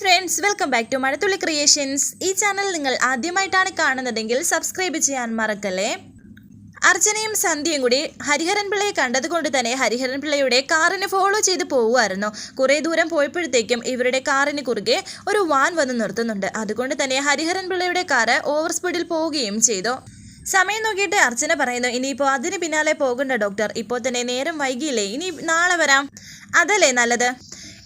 Friends welcome back to Mazhathulli creations ഈ channel നിങ്ങൾ ആദ്യമായിട്ടാണ് കാണുന്നതെങ്കിൽ സബ്സ്ക്രൈബ് ചെയ്യാൻ മറക്കല്ലേ? അർച്ചനയും സന്ധ്യയും കൂടി ഹരിഹരൻ പിള്ളയെ കണ്ടതുകൊണ്ട് തന്നെ ഹരിഹരൻ പിള്ളയുടെ കാറിന് ഫോളോ ചെയ്ത് പോവുമായിരുന്നു കുറേ ദൂരം പോയപ്പോഴത്തേക്കും ഇവരുടെ കാറിന് കുറുകെ ഒരു വാൻ വന്ന് നിർത്തുന്നുണ്ട്. അതുകൊണ്ട് തന്നെ ഹരിഹരൻ പിള്ളയുടെ കാറ് ഓവർ സ്പീഡിൽ പോവുകയും ചെയ്തു. സമയം നോക്കിയിട്ട് അർച്ചന പറയുന്നു ഇനിയിപ്പോൾ അതിന് പിന്നാലെ പോകണ്ട ഡോക്ടർ ഇപ്പോൾ തന്നെ നേരം വൈകിയില്ലേ ഇനി നാളെ വരാം. അതല്ലേ നല്ലത്?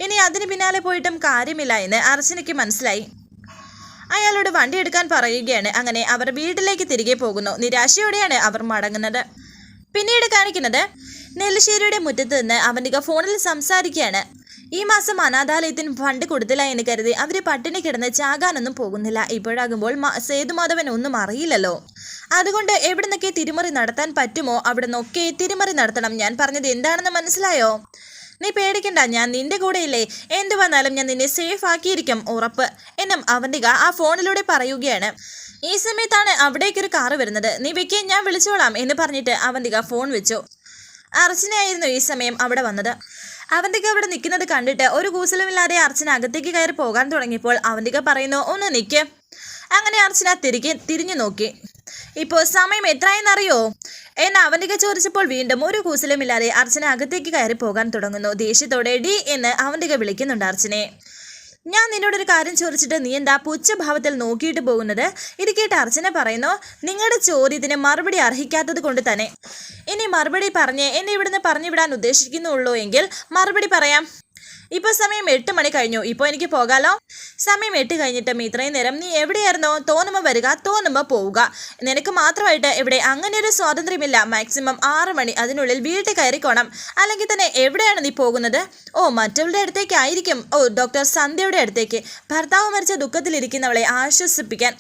ഇനി അതിന് പിന്നാലെ പോയിട്ടും കാര്യമില്ല എന്ന് അർച്ചനയ്ക്ക് മനസ്സിലായി. അയാളോട് വണ്ടി എടുക്കാൻ പറയുകയാണ്. അങ്ങനെ അവർ വീട്ടിലേക്ക് തിരികെ പോകുന്നു. നിരാശയോടെയാണ് അവർ മടങ്ങുന്നത്. പിന്നീട് കാണിക്കുന്നത് നെല്ലിശ്ശേരിയുടെ മുറ്റത്ത് നിന്ന് അവനിക ഫോണിൽ സംസാരിക്കുകയാണ്. ഈ മാസം അനാഥാലയത്തിന് ഫണ്ട് കൊടുത്തില്ല എന്ന് കരുതി അവർ പട്ടിണി കിടന്ന് ചാകാനൊന്നും പോകുന്നില്ല. ഇപ്പോഴാകുമ്പോൾ സേതുമാധവൻ ഒന്നും അറിയില്ലല്ലോ. അതുകൊണ്ട് എവിടെ നിന്നൊക്കെ തിരിമറി നടത്താൻ പറ്റുമോ? അവിടെ നിന്നൊക്കെ തിരിമറി നടത്തണം. ഞാൻ പറഞ്ഞത് എന്താണെന്ന് മനസ്സിലായോ? നീ പേടിക്കണ്ട ഞാൻ നിന്റെ കൂടെയില്ലേ. എന്തു വന്നാലും ഞാൻ നിന്നെ സേഫ് ആക്കിയിരിക്കും ഉറപ്പ്. എന്നും അവന്തിക ആ ഫോണിലൂടെ പറയുകയാണ്. ഈ സമയത്താണ് അവിടേക്കൊരു കാറ് വരുന്നത്. നീ വെക്കേ ഞാൻ വിളിച്ചോളാം എന്ന് പറഞ്ഞിട്ട് അവന്തിക ഫോൺ വെച്ചു. അർച്ചനയായിരുന്നു ഈ സമയം അവിടെ വന്നത്. അവന്തിക അവിടെ നിൽക്കുന്നത് കണ്ടിട്ട് ഒരു കൂസലുമില്ലാതെ അർച്ചന അകത്തേക്ക് കയറി പോകാൻ തുടങ്ങിയപ്പോൾ അവന്തിക പറയുന്നു ഒന്ന് നിൽക്കേ അങ്ങനെ അർച്ചന തിരികെ തിരിഞ്ഞു നോക്കി. ഇപ്പോൾ സമയം എത്രയെന്നറിയോ? എന്ന് അവനിക ചോദിച്ചപ്പോൾ വീണ്ടും ഒരു കൂസലുമില്ലാതെ അർച്ചന അകത്തേക്ക് കയറി പോകാൻ തുടങ്ങുന്നു. ദേഷ്യത്തോടെ ഡി എന്ന് അവന്തിക വിളിക്കുന്നുണ്ട് അർച്ചനെ. ഞാൻ നിന്നോടൊരു കാര്യം ചോദിച്ചിട്ട് നീ എന്താ പുച്ഛഭാവത്തിൽ നോക്കിയിട്ട് പോകുന്നത്? ഇത് കേട്ട് അർച്ചന പറയുന്നു നിങ്ങളുടെ ചോദ്യത്തിന് മറുപടി അർഹിക്കാത്തത് കൊണ്ട് തന്നെ. ഇനി മറുപടി പറഞ്ഞ് എന്നെ ഇവിടുന്ന് പറഞ്ഞു വിടാൻ ഉദ്ദേശിക്കുന്നുള്ളൂ എങ്കിൽ മറുപടി പറയാം. ഇപ്പോൾ സമയം എട്ട് മണി കഴിഞ്ഞു. ഇപ്പോൾ എനിക്ക് പോകാലോ? സമയം എട്ട് കഴിഞ്ഞിട്ടും ഇത്രയും നേരം നീ എവിടെയായിരുന്നോ? തോന്നുമ്പോൾ വരിക തോന്നുമ്പോൾ പോവുക. നിനക്ക് മാത്രമായിട്ട് ഇവിടെ അങ്ങനെ ഒരു സ്വാതന്ത്ര്യമില്ല. മാക്സിമം ആറ് മണി അതിനുള്ളിൽ വീട്ടിൽ കയറിക്കോണം. അല്ലെങ്കിൽ തന്നെ എവിടെയാണ് നീ പോകുന്നത്? ഓ മറ്റവളുടെ അടുത്തേക്കായിരിക്കും ഓ ഡോക്ടർ സന്ധ്യയുടെ അടുത്തേക്ക്. ഭർത്താവ് മരിച്ച ദുഃഖത്തിലിരിക്കുന്നവളെ ആശ്വസിപ്പിക്കാൻ.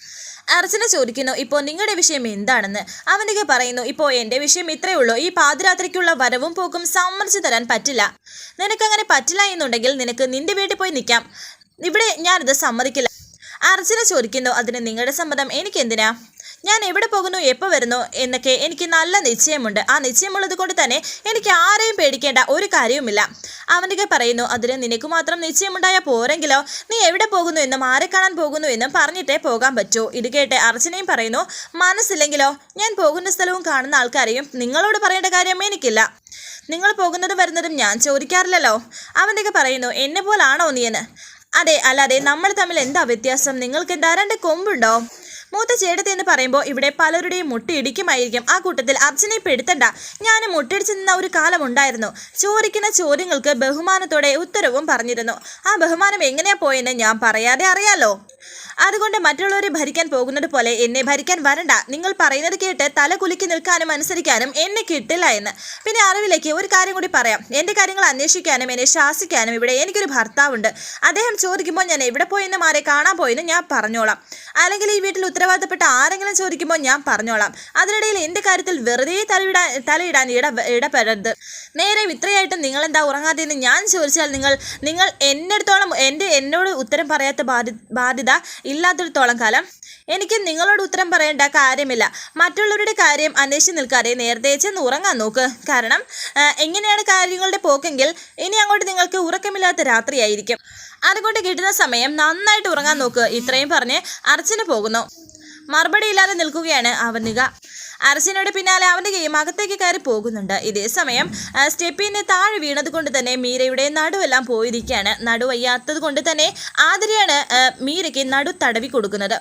അർച്ചന ചോദിക്കുന്നു ഇപ്പോൾ നിങ്ങളുടെ വിഷയം എന്താണെന്ന്? അവനൊക്കെ പറയുന്നു ഇപ്പോൾ എന്റെ വിഷയം ഇത്രയേ ഉള്ളൂ. ഈ പാതിരാത്രിക്കുള്ള വരവും പോക്കും സമ്മതിച്ചു തരാൻ പറ്റില്ല. നിനക്കങ്ങനെ പറ്റില്ല എന്നുണ്ടെങ്കിൽ നിനക്ക് നിന്റെ വീട്ടിൽ പോയി നിൽക്കാം ഇവിടെ ഞാനിത് സമ്മതിക്കില്ല. അർച്ചന ചോദിക്കുന്നു അതിന് നിങ്ങളുടെ സമ്മതം എനിക്കെന്തിനാ? ഞാൻ എവിടെ പോകുന്നു എപ്പോൾ വരുന്നു എന്നൊക്കെ എനിക്ക് നല്ല നിശ്ചയമുണ്ട്. ആ നിശ്ചയമുള്ളത് കൊണ്ട് തന്നെ എനിക്ക് ആരെയും പേടിക്കേണ്ട ഒരു കാര്യവുമില്ല. അവനൊക്കെ പറയുന്നു അതിന് നിനക്ക് മാത്രം നിശ്ചയമുണ്ടായാൽ പോരെങ്കിലോ? നീ എവിടെ പോകുന്നു എന്നും ആരെ കാണാൻ പോകുന്നു എന്നും പറഞ്ഞിട്ടേ പോകാൻ പറ്റൂ. ഇത് കേട്ട് അർച്ചനയും പറയുന്നു മനസ്സില്ലെങ്കിലോ? ഞാൻ പോകുന്ന സ്ഥലവും കാണുന്ന ആൾക്കാരെയും നിങ്ങളോട് പറയേണ്ട കാര്യം എനിക്കില്ല. നിങ്ങൾ പോകുന്നതും വരുന്നതും ഞാൻ ചോദിക്കാറില്ലല്ലോ. അവന്റെയൊക്കെ പറയുന്നു എന്നെ പോലാണോ നീയെന്ന്? അതെ അല്ലാതെ നമ്മൾ തമ്മിൽ എന്താ വ്യത്യാസം? നിങ്ങൾക്ക് എന്താ രണ്ട് കൊമ്പുണ്ടോ? മൂത്ത ചേട്ടത്തി എന്ന് പറയുമ്പോൾ ഇവിടെ പലരുടെയും മുട്ടിയിടിക്കുമായിരിക്കും ആ കൂട്ടത്തിൽ അർജുനെ പെടുത്തണ്ട. ഞാൻ മുട്ടിടിച്ചു നിന്ന ഒരു കാലമുണ്ടായിരുന്നു ചോദിക്കുന്ന ചോദ്യങ്ങൾക്ക് ബഹുമാനത്തോടെ ഉത്തരവും പറഞ്ഞിരുന്നു. ആ ബഹുമാനം എങ്ങനെയാ പോയെന്ന് ഞാൻ പറയാതെ അറിയാലോ? അതുകൊണ്ട് മറ്റുള്ളവരെ ഭരിക്കാൻ പോകുന്നത് പോലെ എന്നെ ഭരിക്കാൻ വരണ്ട. നിങ്ങൾ പറയുന്നത് കേട്ട് തല കുലുക്കി നിൽക്കാനും അനുസരിക്കാനും എന്നെ കിട്ടില്ല എന്ന്. പിന്നെ അറിവിലേക്ക് ഒരു കാര്യം കൂടി പറയാം. എന്റെ കാര്യങ്ങൾ അന്വേഷിക്കാനും എന്നെ ശാസിക്കാനും ഇവിടെ എനിക്കൊരു ഭർത്താവുണ്ട്. അദ്ദേഹം ചോദിക്കുമ്പോൾ ഞാൻ എവിടെ പോയെന്നും ആരെ കാണാൻ പോയെന്ന് ഞാൻ പറഞ്ഞോളാം. അല്ലെങ്കിൽ ഈ വീട്ടിൽ ഉത്തരവാദിത്തപ്പെട്ട ആരെങ്കിലും ചോദിക്കുമ്പോൾ ഞാൻ പറഞ്ഞോളാം. അതിനിടയിൽ എന്റെ കാര്യത്തിൽ വെറുതെ തലയിടാൻ തലയിടാൻ ഇട ഇടപെടരുത്. നേരെ ഇത്രയായിട്ടും നിങ്ങൾ എന്താ ഉറങ്ങാതെ എന്ന് ഞാൻ ചോദിച്ചാൽ നിങ്ങൾ നിങ്ങൾ എന്നിടത്തോളം എന്റെ എന്നോട് ഉത്തരം പറയാത്ത ബാധ്യ ബാധ്യത ഇല്ലാത്തിടത്തോളം കാലം. എനിക്ക് നിങ്ങളോട് ഉത്തരം പറയേണ്ട കാര്യമില്ല. മറ്റുള്ളവരുടെ കാര്യം അന്വേഷിച്ച് നിൽക്കാതെ നേരത്തെ ചെന്ന് ഉറങ്ങാൻ നോക്ക്. കാരണം എങ്ങനെയാണ് കാര്യങ്ങളുടെ പോക്കെങ്കിൽ ഇനി അങ്ങോട്ട് നിങ്ങൾക്ക് ഉറക്കമില്ലാത്ത രാത്രിയായിരിക്കും. അതുകൊണ്ട് കിട്ടുന്ന സമയം നന്നായിട്ട് ഉറങ്ങാൻ നോക്ക്. ഇത്രയും പറഞ്ഞ് അർച്ചന പോകുന്നു. മറുപടി ഇല്ലാതെ നിൽക്കുകയാണ് അവനിക. അർച്ചനയുടെ പിന്നാലെ അവന്റെ ഗെയിം അകത്തേക്ക് കയറി പോകുന്നുണ്ട്. ഇതേ സമയം സ്റ്റെപ്പിന് താഴെ വീണത് കൊണ്ട് തന്നെ മീരയുടെ നടുവെല്ലാം പോയിരിക്കുകയാണ്. നടുവയ്യാത്തത് കൊണ്ട് തന്നെ ആതിരയാണ് മീരയ്ക്ക് നടു തടവി കൊടുക്കുന്നത്.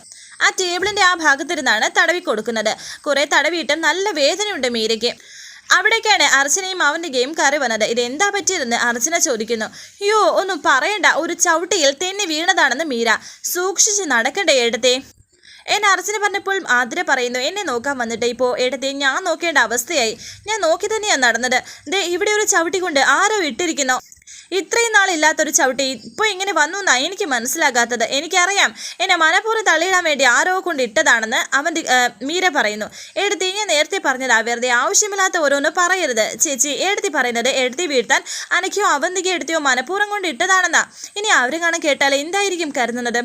ആ ടേബിളിന്റെ ആ ഭാഗത്തിരുന്നാണ് തടവി കൊടുക്കുന്നത്. കുറേ തടവിയിട്ട് നല്ല വേദനയുണ്ട് മീരയ്ക്ക്. അവിടേക്കാണ് അർച്ചനയും അവന്റെ ഗെയിം കയറി വന്നത്. ഇതെന്താ പറ്റിയതെന്ന് അർച്ചന ചോദിക്കുന്നു. അയ്യോ ഒന്നും പറയണ്ട. ഒരു ചവിട്ടിയിൽ തെന്നി വീണതാണെന്ന് മീര. സൂക്ഷിച്ച് നടക്കണ്ടേ എടുത്തേ എന്നെ അർച്ചന പറഞ്ഞപ്പോൾ ആതിര പറയുന്നു എന്നെ നോക്കാൻ വന്നിട്ട് ഇപ്പോൾ എടുത്തേ ഞാൻ നോക്കേണ്ട അവസ്ഥയായി. ഞാൻ നോക്കി തന്നെയാണ് നടന്നത്. ദേ ഇവിടെ ഒരു ചവിട്ടി കൊണ്ട് ആരോ ഇട്ടിരിക്കുന്നു. ഇത്രയും നാളില്ലാത്തൊരു ചവിട്ടി ഇപ്പോൾ ഇങ്ങനെ വന്നു എന്നാണ് എനിക്ക് മനസ്സിലാകാത്തത്. എനിക്കറിയാം. എന്നെ മനഃപൂർവം തള്ളിയിടാൻ വേണ്ടി ആരോ കൊണ്ട് ഇട്ടതാണെന്ന് അവൻ മീര പറയുന്നു. എടുത്തി ഞാൻ നേരത്തെ പറഞ്ഞതാ. വെറുതെ ആവശ്യമില്ലാത്ത ഓരോന്ന് പറയരുത്. ചേച്ചി എടുത്തി പറയുന്നത് എടുത്തി വീഴ്ത്താൻ അനക്കോ അവന്തിക്ക് എടുത്തിയോ മനഃപൂർവം കൊണ്ട് ഇട്ടതാണെന്നാ ഇനി അവരെ കാണാൻ കേട്ടാൽ എന്തായിരിക്കും കരുതുന്നത്?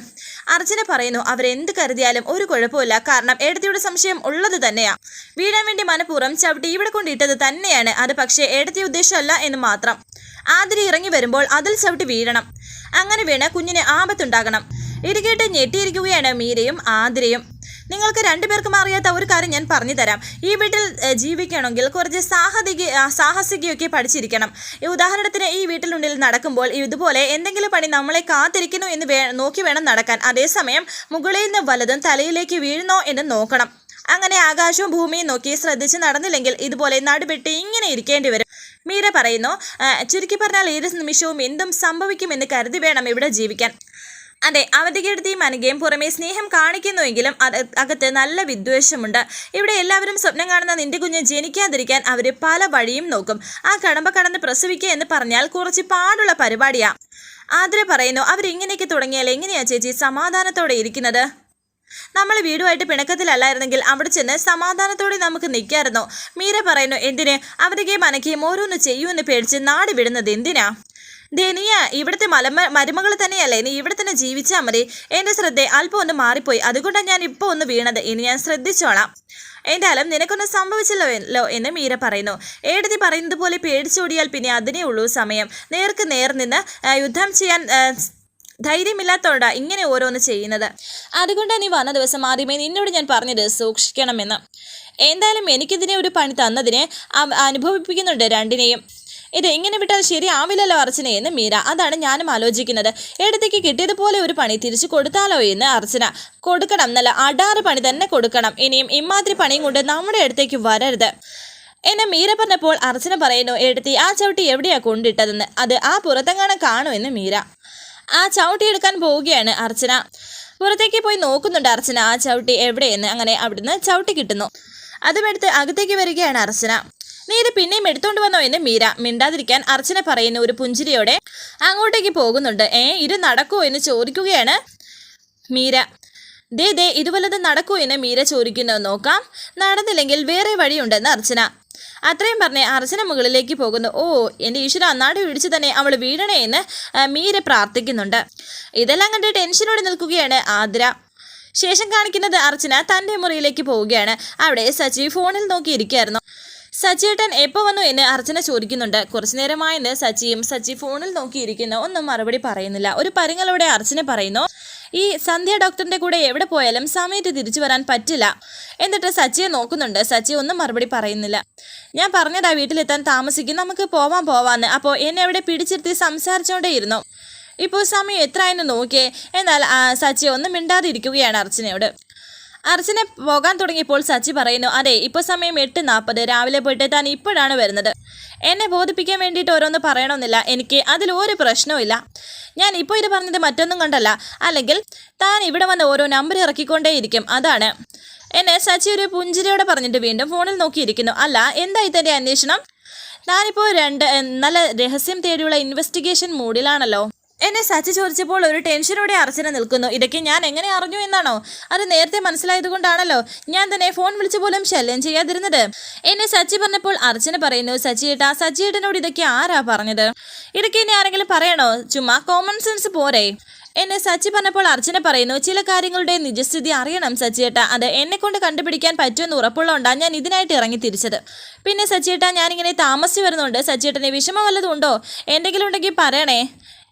അർജുന പറയുന്നു അവരെന്ത് കരുതിയാലും ഒരു കുഴപ്പമില്ല കാരണം എടുത്തിയുടെ സംശയം ഉള്ളത് തന്നെയാ. വീഴാൻ വേണ്ടി മനഃപൂർവം ചവിട്ടി ഇവിടെ കൊണ്ടിട്ടത് തന്നെയാണ്. അത് പക്ഷേ എടുത്തിയ ഉദ്ദേശമല്ല എന്ന് മാത്രം. ആതിരി ഇറങ്ങി വരുമ്പോൾ അതിൽ ചവിട്ടി വീഴണം. അങ്ങനെ വീണ് കുഞ്ഞിന് ആപത്തുണ്ടാകണം. ഇത് കേട്ട് ഞെട്ടിയിരിക്കുകയാണ് മീരയും ആതിരയും. നിങ്ങൾക്ക് രണ്ടുപേർക്കും അറിയാത്ത ഒരു കാര്യം ഞാൻ പറഞ്ഞു തരാം. ഈ വീട്ടിൽ ജീവിക്കണമെങ്കിൽ കുറച്ച് സാഹസിക സാഹസികയൊക്കെ പഠിച്ചിരിക്കണം. ഉദാഹരണത്തിന് ഈ വീട്ടിനുള്ളിൽ നടക്കുമ്പോൾ ഇതുപോലെ എന്തെങ്കിലും പണി നമ്മളെ കാത്തിരിക്കുന്നു എന്ന് വേ നോക്കി വേണം നടക്കാൻ. അതേസമയം മുകളിൽ നിന്ന് വലതും തലയിലേക്ക് വീഴുന്നോ എന്ന് നോക്കണം. അങ്ങനെ ആകാശവും ഭൂമിയും നോക്കി ശ്രദ്ധിച്ച് നടന്നില്ലെങ്കിൽ ഇതുപോലെ നടുപെട്ട് ഇങ്ങനെ ഇരിക്കേണ്ടി വരും. മീര പറയുന്നു "ആ, ചുരുക്കി പറഞ്ഞാൽ ഏത് നിമിഷവും എന്തും സംഭവിക്കുമെന്ന് കരുതി വേണം ഇവിടെ ജീവിക്കാൻ. അതെ അവധികെടുത്തിയും അനുകയും പുറമേ സ്നേഹം കാണിക്കുന്നുവെങ്കിലും അത് അകത്ത് നല്ല വിദ്വേഷമുണ്ട്. ഇവിടെ എല്ലാവരും സ്വപ്നം കാണുന്ന നിന്റെ കുഞ്ഞ് ജനിക്കാതിരിക്കാൻ അവർ പല വഴിയും നോക്കും. ആ കടമ്പ കടന്ന് പ്രസവിക്കുക എന്ന് പറഞ്ഞാൽ കുറച്ച് പാടുള്ള പരിപാടിയാ. ആതിര പറയുന്നു അവരിങ്ങനെയൊക്കെ തുടങ്ങിയാൽ എങ്ങനെയാ ചേച്ചി സമാധാനത്തോടെ ഇരിക്കുന്നത്? നമ്മൾ വീടുമായിട്ട് പിണക്കത്തിലല്ലായിരുന്നെങ്കിൽ അവിടെ ചെന്ന് സമാധാനത്തോടെ നമുക്ക് നിൽക്കായിരുന്നു. മീര പറയുന്നു എന്തിന്? അവരുടെ മനക്കുകയും ഓരോന്ന് ചെയ്യുമെന്ന് പേടിച്ച് നാട് വിടുന്നത് എന്തിനാ? ദേ നീ ഇവിടുത്തെ മലമ മരുമകൾ തന്നെയല്ലേ? നീ ഇവിടെ തന്നെ ജീവിച്ചാൽ മതി. എന്റെ ശ്രദ്ധ അല്പം ഒന്ന് മാറിപ്പോയി. അതുകൊണ്ടാണ് ഞാൻ ഇപ്പോൾ ഒന്ന് വീണത്. ഇനി ഞാൻ ശ്രദ്ധിച്ചോളാം. എന്തായാലും നിനക്കൊന്നും സംഭവിച്ചല്ലോ എന്ന് മീര പറയുന്നു. ഏടതി പറയുന്നത് പോലെ പേടിച്ചോടിയാൽ പിന്നെ അതിനേ ഉള്ളൂ സമയം. നേർക്ക് നേർ നിന്ന് യുദ്ധം ചെയ്യാൻ ധൈര്യമില്ലാത്തോണ്ടാ ഇങ്ങനെ ഓരോന്ന് ചെയ്യുന്നത്. അതുകൊണ്ടാണ് നീ വന്ന ദിവസം ആദ്യമേ നിന്നോട് ഞാൻ പറഞ്ഞത് സൂക്ഷിക്കണമെന്ന്. എന്തായാലും എനിക്കിതിനെ ഒരു പണി തന്നതിനെ അനുഭവിപ്പിക്കുന്നുണ്ട് രണ്ടിനെയും. ഇത് ഇങ്ങനെ വിട്ടാൽ ശരിയാവില്ലല്ലോ അർച്ചന എന്ന് മീര. അതാണ് ഞാനും ആലോചിക്കുന്നത്. എടുത്തേക്ക് കിട്ടിയതുപോലെ ഒരു പണി തിരിച്ചു കൊടുത്താലോ എന്ന് അർച്ചന. കൊടുക്കണം എന്നല്ല അടാറ് പണി തന്നെ കൊടുക്കണം. ഇനിയും ഇമാതിരി പണിയും കൊണ്ട് നമ്മുടെ അടുത്തേക്ക് വരരുത്. എന്നെ മീര പറഞ്ഞപ്പോൾ അർച്ചന പറയുന്നു എടുത്തി ആ ചവിട്ടി എവിടെയാ കൊണ്ടിട്ടതെന്ന്? അത് ആ പുറത്തെങ്ങാനും കാണുമെന്ന് മീര. ആ ചവിട്ടി എടുക്കാൻ പോവുകയാണ് അർച്ചന. പുറത്തേക്ക് പോയി നോക്കുന്നുണ്ട് അർച്ചന. ആ ചവിട്ടി എവിടെയെന്ന് അങ്ങനെ അവിടുന്ന് ചവിട്ടി കിട്ടുന്നു. അതും എടുത്ത് അകത്തേക്ക് വരികയാണ് അർച്ചന. നീ ഇത് പിന്നെയും എടുത്തോണ്ട് വന്നോ എന്ന് മീര മിണ്ടാതിരിക്കാൻ അർച്ചന പറയുന്ന ഒരു പുഞ്ചിരിയോടെ അങ്ങോട്ടേക്ക് പോകുന്നുണ്ട്. ഏ ഇത് നടക്കുമോ എന്ന് ചോദിക്കുകയാണ് മീര. ദേ ദേ ഇത് വല്ലതും നടക്കൂ എന്ന് മീര ചോദിക്കുന്നു. നോക്കാം. നടന്നില്ലെങ്കിൽ വേറെ വഴിയുണ്ടെന്ന് അർച്ചന. അത്രയും പറഞ്ഞ് അർച്ചന മുകളിലേക്ക് പോകുന്നു. ഓ എന്റെ ഈശ്വര അന്നാടി പിടിച്ച് തന്നെ അവൾ വീഴണേ എന്ന് മീര പ്രാർത്ഥിക്കുന്നുണ്ട്. ഇതെല്ലാം കണ്ട് ടെൻഷനോടെ നിൽക്കുകയാണ് ആദ്ര ശേഷം കാണിക്കുന്നത് അർച്ചന തന്റെ മുറിയിലേക്ക് പോവുകയാണ്. അവിടെ സച്ചി ഫോണിൽ നോക്കിയിരിക്കുകയായിരുന്നു. സച്ചിയേട്ടൻ എപ്പോൾ വന്നു എന്ന് അർച്ചന ചോദിക്കുന്നുണ്ട്. കുറച്ചു നേരമായെന്ന് സച്ചിയും സച്ചി ഫോണിൽ നോക്കിയിരിക്കുന്നു. ഒന്നും മറുപടി പറയുന്നില്ല. ഒരു പരങ്ങളോടെ അർച്ചന പറയുന്നു ഈ സന്ധ്യ ഡോക്ടറിന്റെ കൂടെ എവിടെ പോയാലും സമയത്ത് തിരിച്ചു വരാൻ പറ്റില്ല. എന്നിട്ട് സച്ചിയെ നോക്കുന്നുണ്ട്. സച്ചി ഒന്നും മറുപടി പറയുന്നില്ല. ഞാൻ പറഞ്ഞതാ വീട്ടിലെത്താൻ താമസിക്കും. നമുക്ക് പോവാൻ പോവാന്ന്. അപ്പോൾ എന്നെ അവിടെ പിടിച്ചിരുത്തി സംസാരിച്ചുകൊണ്ടേയിരുന്നു ഇപ്പോൾ സമയം എത്രയെന്ന് നോക്കിയേ. എന്നാൽ സച്ചിയെ സച്ചി ഒന്നും മിണ്ടാതിരിക്കുകയാണ് അർച്ചനയോട്. അർച്ചന പോകാൻ തുടങ്ങിയപ്പോൾ സച്ചി പറയുന്നു അതെ ഇപ്പോൾ സമയം എട്ട് നാൽപ്പത്. രാവിലെ പോയിട്ട് താൻ ഇപ്പോഴാണ് വരുന്നത്. എന്നെ ബോധിപ്പിക്കാൻ വേണ്ടിയിട്ട് ഓരോന്ന് പറയണമെന്നില്ല. എനിക്ക് അതിൽ ഒരു പ്രശ്നവുമില്ല ഞാൻ ഇപ്പോൾ ഇത് പറഞ്ഞത് മറ്റൊന്നും കണ്ടല്ല. അല്ലെങ്കിൽ താൻ ഇവിടെ വന്ന് ഓരോ നമ്പർ ഇറക്കിക്കൊണ്ടേയിരിക്കും. അതാണ്. എന്നെ സച്ചി ഒരു പുഞ്ചിരിയോടെ പറഞ്ഞിട്ട് വീണ്ടും ഫോണിൽ നോക്കിയിരിക്കുന്നു. അല്ല എന്തായി തന്റെ അന്വേഷണം? ഞാനിപ്പോൾ രണ്ട് നല്ല രഹസ്യം തേടിയുള്ള ഇൻവെസ്റ്റിഗേഷൻ മൂഡിലാണല്ലോ എന്നെ സച്ചി ചോദിച്ചപ്പോൾ ഒരു ടെൻഷനോടെ അർച്ചന നിൽക്കുന്നു. ഇതൊക്കെ ഞാൻ എങ്ങനെ അറിഞ്ഞു എന്നാണോ? അത് നേരത്തെ മനസ്സിലായതുകൊണ്ടാണല്ലോ ഞാൻ തന്നെ ഫോൺ വിളിച്ചു പോലും ശല്യം ചെയ്യാതിരുന്നത്. എന്നെ സച്ചി പറഞ്ഞപ്പോൾ അർച്ചന പറയുന്നു സച്ചിയേട്ടാ സച്ചിയേട്ടനോട് ഇതൊക്കെ ആരാ പറഞ്ഞത്? ഇതൊക്കെ ഇനി ആരെങ്കിലും പറയണോ? ചുമ്മാ കോമൺ സെൻസ് പോരെ. എന്നെ സച്ചി പറഞ്ഞപ്പോൾ അർച്ചന പറയുന്നു ചില കാര്യങ്ങളുടെ നിജസ്ഥിതി അറിയണം സച്ചിയേട്ട അത് എന്നെ കൊണ്ട് കണ്ടുപിടിക്കാൻ പറ്റുമെന്ന് ഉറപ്പുള്ളതുകൊണ്ടാണ് ഞാൻ ഇതിനായിട്ട് ഇറങ്ങി തിരിച്ചത്. പിന്നെ സച്ചിയേട്ട ഞാനിങ്ങനെ താമസിച്ച് വരുന്നുണ്ട്. സച്ചിയേട്ടന് വിഷമം വല്ലതും ഉണ്ടോ? എന്തെങ്കിലും ഉണ്ടെങ്കിൽ പറയണേ.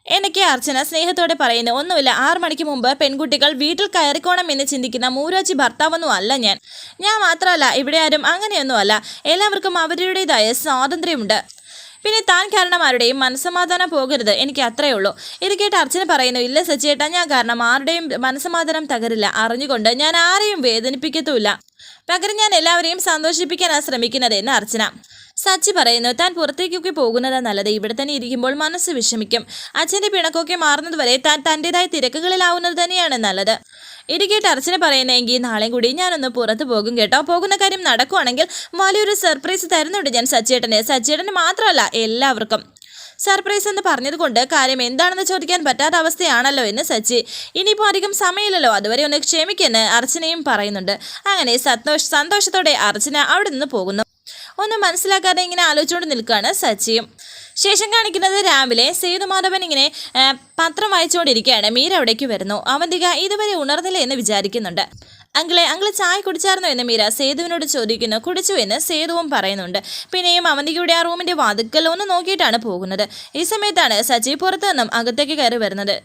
എനിക്ക് അർച്ചന സ്നേഹത്തോടെ പറയുന്നു ഒന്നുമില്ല. ആറു മണിക്ക് മുമ്പ് പെൺകുട്ടികൾ വീട്ടിൽ കയറിക്കോണം എന്ന് ചിന്തിക്കുന്ന മൂരാജി ഭർത്താവൊന്നും അല്ല ഞാൻ. ഞാൻ മാത്രമല്ല ഇവിടെ ആരും അങ്ങനെയൊന്നുമല്ല. എല്ലാവർക്കും അവരുടേതായ സ്വാതന്ത്ര്യമുണ്ട്. പിന്നെ താൻ കാരണം ആരുടെയും മനസ്സമാധാനം പോകരുത്. എനിക്ക് അത്രയേ ഉള്ളൂ ഇത് കേട്ട് അർച്ചന പറയുന്നു ഇല്ല സച്ചേട്ടാ ഞാൻ കാരണം ആരുടെയും മനസ്സമാധാനം തകരില്ല. അറിഞ്ഞുകൊണ്ട് ഞാൻ ആരെയും വേദനിപ്പിക്കത്തുമില്ല. പകരം ഞാൻ എല്ലാവരെയും സന്തോഷിപ്പിക്കാനാണ് ശ്രമിക്കുന്നത് എന്ന് അർച്ചന. സച്ചി പറയുന്നു താൻ പുറത്തേക്കൊക്കെ പോകുന്നത് നല്ലത്. ഇവിടെ തന്നെ ഇരിക്കുമ്പോൾ മനസ്സ് വിഷമിക്കും. അച്ഛന്റെ പിണക്കൊക്കെ മാറുന്നതുവരെ താൻ തന്റെതായ തിരക്കുകളിലാവുന്നത് തന്നെയാണ് നല്ലത്. ഇത് കേട്ട് അർച്ചന പറയുന്നെങ്കിൽ നാളെയും കൂടി ഞാനൊന്ന് പുറത്ത് പോകും കേട്ടോ. പോകുന്ന കാര്യം നടക്കുവാണെങ്കിൽ വലിയൊരു സർപ്രൈസ് തരുന്നുണ്ട് ഞാൻ സച്ചിയേട്ടന് സച്ചിയേട്ടന് മാത്രമല്ല എല്ലാവർക്കും. സർപ്രൈസ് എന്ന് പറഞ്ഞതുകൊണ്ട് കാര്യം എന്താണെന്ന് ചോദിക്കാൻ പറ്റാത്ത അവസ്ഥയാണല്ലോ എന്ന് സച്ചി. ഇനിയിപ്പോൾ അധികം സമയമില്ലല്ലോ. അതുവരെ ഒന്ന് ക്ഷമിക്കെന്ന് അർച്ചനയും പറയുന്നുണ്ട്. അങ്ങനെ സന്തോഷ് സന്തോഷത്തോടെ അർച്ചന അവിടെ നിന്ന് പോകുന്നു. ഒന്നും മനസ്സിലാക്കാതെ ഇങ്ങനെ ആലോചിച്ചുകൊണ്ട് നിൽക്കുകയാണ് സച്ചിയും. ശേഷം കാണിക്കുന്നത് രാവിലെ സേതുമാധവൻ ഇങ്ങനെ പത്രം വായിച്ചുകൊണ്ടിരിക്കുകയാണ്. മീര അവിടേക്ക് വരുന്നു. അവന്തിക ഇതുവരെ ഉണർന്നില്ല എന്ന് വിചാരിക്കുന്നുണ്ട്. അങ്കിളെ അങ്കിൾ ചായ കുടിച്ചായിരുന്നോ എന്ന് മീര സേതുവിനോട് ചോദിക്കുന്നു. കുടിച്ചു എന്ന് സേതുവും പറയുന്നുണ്ട്. പിന്നെയും അവന്തികയുടെ ആ റൂമിന്റെ വാതുക്കൽ ഒന്ന് നോക്കിയിട്ടാണ് പോകുന്നത്. ഈ സമയത്താണ് സജി പുറത്തു നിന്നും അകത്തേക്ക് കയറി വരുന്നത്.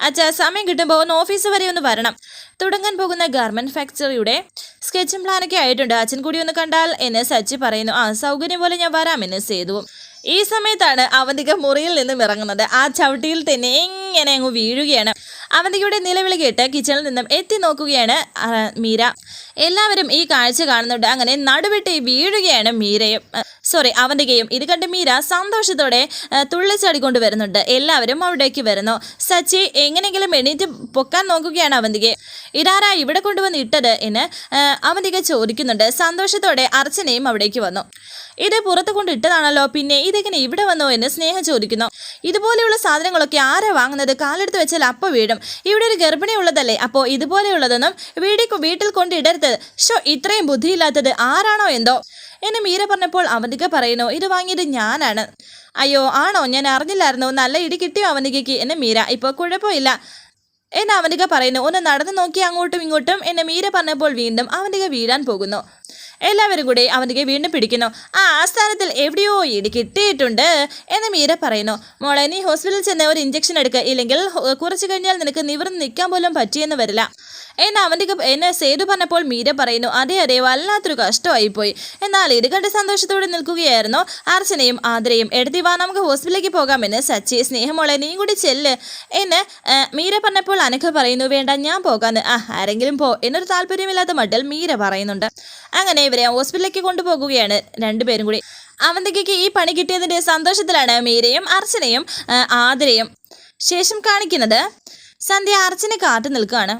അച്ഛാ സമയം കിട്ടുമ്പോൾ ഒന്ന് ഓഫീസ് വരെ ഒന്ന് വരണം. തുടങ്ങാൻ പോകുന്ന ഗാർമെന്റ് ഫാക്ടറിയുടെ സ്കെച്ചും പ്ലാനൊക്കെ ആയിട്ടുണ്ട്. അച്ഛൻ കൂടി ഒന്ന് കണ്ടാൽ എന്ന് സജി പറയുന്നു. ആ സൗകര്യം പോലെ ഞാൻ വരാമെന്ന് സേതുവും ഈ സമയത്താണ് അവന്തിക മുറിയിൽ നിന്നും ഇറങ്ങുന്നത്. ആ ചവിട്ടിയിൽ തന്നെ എങ്ങനെ അങ്ങ് വീഴുകയാണ്. അവന്തികയുടെ നിലവിളി കേട്ട് കിച്ചണിൽ നിന്നും എത്തി നോക്കുകയാണ് മീര. എല്ലാവരും ഈ കാഴ്ച കാണുന്നുണ്ട്. അങ്ങനെ നടുവിട്ട് വീഴുകയാണ് മീരയും. സോറി അവന്തികയും. ഇത് കണ്ട് മീര സന്തോഷത്തോടെ തുള്ളിച്ചാടിക്കൊണ്ട് വരുന്നുണ്ട്. എല്ലാവരും അവിടേക്ക് വരുന്നു. സച്ചി എങ്ങനെയെങ്കിലും എണീറ്റ് പൊക്കാൻ നോക്കുകയാണ് അവന്തികയെ. ഇതാരാ ഇവിടെ കൊണ്ടുവന്ന് ഇട്ടത് എന്ന് അവന്തിക ചോദിക്കുന്നുണ്ട്. സന്തോഷത്തോടെ അർച്ചനയും അവിടേക്ക് വന്നു. ഇത് പുറത്ത് കൊണ്ട് ഇട്ടതാണല്ലോ പിന്നെ ഇതെങ്ങനെ ഇവിടെ വന്നോ എന്ന് സ്നേഹ ചോദിക്കുന്നു. ഇതുപോലെയുള്ള സാധനങ്ങളൊക്കെ ആരാ വാങ്ങുന്നത്? കാലെടുത്ത് വെച്ചാൽ അപ്പ വീഴും. ഇവിടെ ഒരു ഗർഭിണി ഉള്ളതല്ലേ? അപ്പോ ഇതുപോലെയുള്ളതൊന്നും വീട്ടിൽ വീട്ടിൽ കൊണ്ടിടരുത്. ഷോ ഇത്രയും ബുദ്ധിയില്ലാത്തത് ആരാണോ എന്തോ? എന്നെ മീര പറഞ്ഞപ്പോൾ അവന്തിക പറയുന്നു ഇത് വാങ്ങിയത് ഞാനാണ്. അയ്യോ ആണോ? ഞാൻ അറിഞ്ഞില്ലായിരുന്നു. നല്ല ഇടി കിട്ടിയോ അവന്തികയ്ക്ക് എന്നെ മീര ഇപ്പോൾ കുഴപ്പമില്ല. എന്നെ അവന്തിക പറയുന്നു ഒന്ന് നടന്നു നോക്കി അങ്ങോട്ടും ഇങ്ങോട്ടും. എന്നെ മീര പറഞ്ഞപ്പോൾ വീണ്ടും അവന്തിക വീഴാൻ പോകുന്നു. എല്ലാവരും കൂടി അവനിക്ക് വീണ്ടും പിടിക്കുന്നു. ആ ആസ്ഥാനത്തിൽ എവിടെയോ ഇടി കിട്ടിയിട്ടുണ്ട് എന്ന് മീര പറയുന്നു. മോളെ നീ ഹോസ്പിറ്റലിൽ ചെന്ന് ഒരു ഇഞ്ചക്ഷൻ എടുക്കുക ഇല്ലെങ്കിൽ കുറച്ച് കഴിഞ്ഞാൽ നിനക്ക് നിവർന്ന് നിൽക്കാൻ പോലും പറ്റിയെന്ന് വരില്ല. എന്ന് അവന്റെ എന്നെ സേതു പറഞ്ഞപ്പോൾ മീര പറയുന്നു അതെ അതെ വല്ലാത്തൊരു കഷ്ടമായിപ്പോയി. എന്നാൽ ഇത് കണ്ട് സന്തോഷത്തോടെ നിൽക്കുകയായിരുന്നു അർച്ചനയും ആദരയും എടുത്തി വാ നമുക്ക് ഹോസ്പിറ്റലിലേക്ക് പോകാമെന്ന് സച്ചി സ്നേഹമോളെ നീ കൂടി ചെല്ല് എന്ന് മീര പറഞ്ഞപ്പോൾ അനഘ പറയുന്നു വേണ്ട ഞാൻ പോകാന്ന്. ആ ആരെങ്കിലും പോ എന്നൊരു താല്പര്യമില്ലാത്ത മട്ടിൽ മീര പറയുന്നുണ്ട്. അങ്ങനെ ഇവരെ ഹോസ്പിറ്റലിലേക്ക് കൊണ്ടുപോകുകയാണ് രണ്ടുപേരും കൂടി. അവന്തികയ്ക്ക് ഈ പണി കിട്ടിയതിന്റെ സന്തോഷത്തിലാണ് മീരയും അർച്ചനയും ആദരയും ശേഷം കാണിക്കുന്നത്. സന്ധ്യ അർച്ചനെ കാത്തു നിൽക്കുകയാണ്.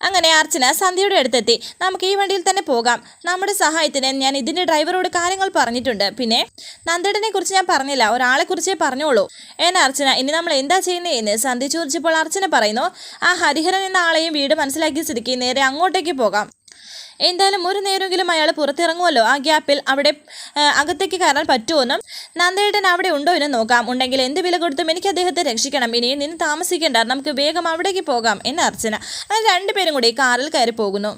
അങ്ങനെ അർച്ചന സന്ധ്യയുടെ അടുത്തെത്തി. നമുക്ക് ഈ വണ്ടിയിൽ തന്നെ പോകാം. നമ്മുടെ സഹായത്തിന് ഞാൻ ഇതിന്റെ ഡ്രൈവറോട് കാര്യങ്ങൾ പറഞ്ഞിട്ടുണ്ട്. പിന്നെ നന്ദടനെ കുറിച്ച് ഞാൻ പറഞ്ഞില്ല. ഒരാളെ കുറിച്ചേ പറഞ്ഞോളൂ. ഏന അർച്ചന ഇനി നമ്മൾ എന്താ ചെയ്യുന്നത് എന്ന് സന്ധ്യ ചോദിച്ചപ്പോൾ അർച്ചന പറയുന്നു ആ ഹരിഹരൻ എന്ന ആളെയും വീട് മനസ്സിലാക്കി സ്ഥിതിക്ക് നേരെ അങ്ങോട്ടേക്ക് പോകാം. എന്തായാലും ഒരു നേരമെങ്കിലും അയാൾ പുറത്തിറങ്ങുമല്ലോ. ആ ഗ്യാപ്പിൽ അവിടെ അകത്തേക്ക് കയറാൻ പറ്റുമെന്നും നന്ദേട്ടൻ അവിടെ ഉണ്ടോ എന്ന് നോക്കാം. ഉണ്ടെങ്കിൽ എന്ത് വില കൊടുത്തും എനിക്ക് അദ്ദേഹത്തെ രക്ഷിക്കണം. ഇനിയും നിന്ന് താമസിക്കേണ്ട നമുക്ക് വേഗം അവിടേക്ക് പോകാം എന്ന് അർച്ചന. അങ്ങനെ രണ്ടുപേരും കൂടി കാറിൽ കയറി പോകുന്നു.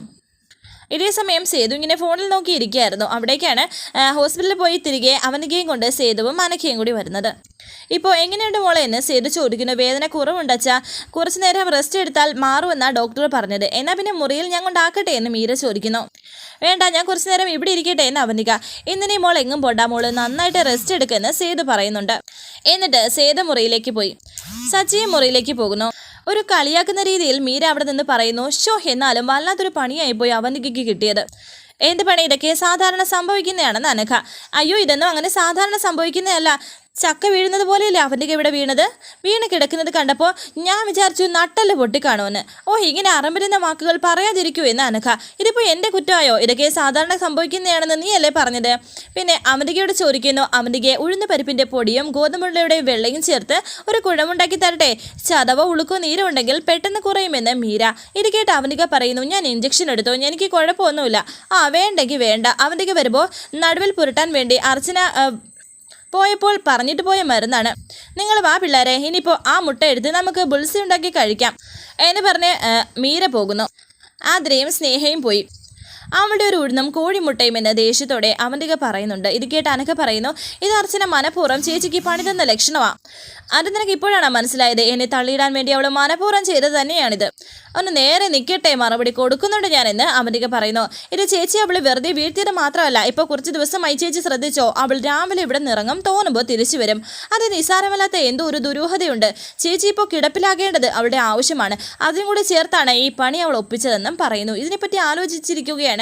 ഇതേ സമയം സേതു ഇങ്ങനെ ഫോണിൽ നോക്കിയിരിക്കുകയായിരുന്നു. അവിടേക്കാണ് ഹോസ്പിറ്റലിൽ പോയി തിരികെ അവനികയും കൊണ്ട് സേതുവും അനക്കയും കൂടി വരുന്നത്. ഇപ്പോൾ എങ്ങനെയുണ്ട് മോളെ എന്ന് സീറ്റ് ചോദിക്കുന്നു വേദന കുറവുണ്ടച്ചാ. കുറച്ചു നേരം റെസ്റ്റ് എടുത്താൽ മാറുമെന്നാണ് ഡോക്ടർ പറഞ്ഞത്. എന്നാൽ പിന്നെ മുറിയിൽ ഞാൻ കൊണ്ടാക്കട്ടെ എന്ന് മീര ചോദിക്കുന്നു. വേണ്ട ഞാൻ കുറച്ചു നേരം ഇവിടെ ഇരിക്കട്ടെ എന്ന് അവനിക. ഇന്നിനി മോൾ എങ്ങും പോണ്ട. മോൾ നന്നായിട്ട് റെസ്റ്റ് എടുക്കുമെന്ന് സേതു പറയുന്നുണ്ട്. എന്നിട്ട് സേതു മുറിയിലേക്ക് പോയി. സച്ചിയും മുറിയിലേക്ക് പോകുന്നു. ഒരു കളിയാക്കുന്ന രീതിയിൽ മീര അവിടെ നിന്ന് പറയുന്നു ഷോ എന്നാലും വല്ലാത്തൊരു പണിയായി പോയി അവനികയ്ക്ക് കിട്ടിയത്. എന്ത് പണി? ഇതൊക്കെ സാധാരണ സംഭവിക്കുന്നതാണെന്ന് അനഘ. അയ്യോ ഇതൊന്നും അങ്ങനെ സാധാരണ സംഭവിക്കുന്നതല്ല. ചക്ക വീഴുന്നത് പോലെയല്ലേ അവന്റെ ഇവിടെ വീണത്? വീണ് കിടക്കുന്നത് കണ്ടപ്പോൾ ഞാൻ വിചാരിച്ചു നട്ടൽ പൊട്ടിക്കാണുമെന്ന് ഓ ഇങ്ങനെ അറമ്പരുന്ന വാക്കുകൾ പറയാതിരിക്കൂ എന്ന് അനഘ. ഇതിപ്പോൾ എന്റെ കുറ്റമായോ? ഇതൊക്കെ സാധാരണ സംഭവിക്കുന്നതാണെന്ന് നീയല്ലേ പറഞ്ഞത്? പിന്നെ അമരികയോട് ചോദിക്കുന്നു അമരികയെ ഉഴുന്ന പരിപ്പിന്റെ പൊടിയും ഗോതമ്പുള്ളയുടെ വെള്ളയും ചേർത്ത് ഒരു കുഴമുണ്ടാക്കി തരട്ടെ? ചതവോ ഉളുക്കോ നീരോ ഉണ്ടെങ്കിൽ പെട്ടെന്ന് കുറയുമെന്ന് മീര. ഇത് കേട്ട് അവനിക പറയുന്നു ഞാൻ ഇഞ്ചക്ഷൻ എടുത്തു? എനിക്ക് കുഴപ്പമൊന്നുമില്ല. ആ വേണ്ടെങ്കിൽ വേണ്ട. അവന്റെ വരുമ്പോൾ നടുവിൽ പുരട്ടാൻ വേണ്ടി അർച്ചന പോയപ്പോൾ പറഞ്ഞിട്ട് പോയ മരുന്നാണ്. നിങ്ങൾ വാ പിള്ളേരെ ഇനിയിപ്പോൾ ആ മുട്ട എടുത്ത് നമുക്ക് ബുൾസി ഉണ്ടാക്കി കഴിക്കാം എന്ന് പറഞ്ഞ് മീര പോകുന്നു. ആദ്രയും സ്നേഹയും പോയി. അവളുടെ ഒരു ഉഴുന്നും കോഴിമുട്ടയും എന്ന് ദേഷ്യത്തോടെ അവന്റെ പറയുന്നുണ്ട്. ഇത് കേട്ട് അനക്ക പറയുന്നു ഇത് അർച്ചന മനഃപൂർവം ചേച്ചിക്ക് പണിതെന്ന ലക്ഷണമാ. അത് നിനക്ക് ഇപ്പോഴാണ് മനസ്സിലായത്. എന്നെ തള്ളിയിടാൻ വേണ്ടി അവൾ മനഃപൂർവം ചെയ്തത് തന്നെയാണിത്. അവന് നേരെ നിൽക്കട്ടെ മറുപടി കൊടുക്കുന്നുണ്ട് ഞാനെന്ന് അവന്തിക പറയുന്നു. ഇത് ചേച്ചി അവൾ വെറുതെ വീഴ്ത്തിയത് മാത്രമല്ല ഇപ്പോൾ കുറച്ച് ദിവസമായി ചേച്ചി ശ്രദ്ധിച്ചോ? അവൾ രാവിലെ ഇവിടെ നിറങ്ങും തോന്നുമ്പോൾ തിരിച്ചു വരും. അത് നിസ്സാരമല്ലാത്ത എന്തോ ഒരു ദുരൂഹതയുണ്ട്. ചേച്ചി ഇപ്പോൾ കിടപ്പിലാകേണ്ടത് അവളുടെ ആവശ്യമാണ്. അതിനും ചേർത്താണ് ഈ പണി അവൾ ഒപ്പിച്ചതെന്നും പറയുന്നു. ഇതിനെപ്പറ്റി ആലോചിച്ചിരിക്കുകയാണ്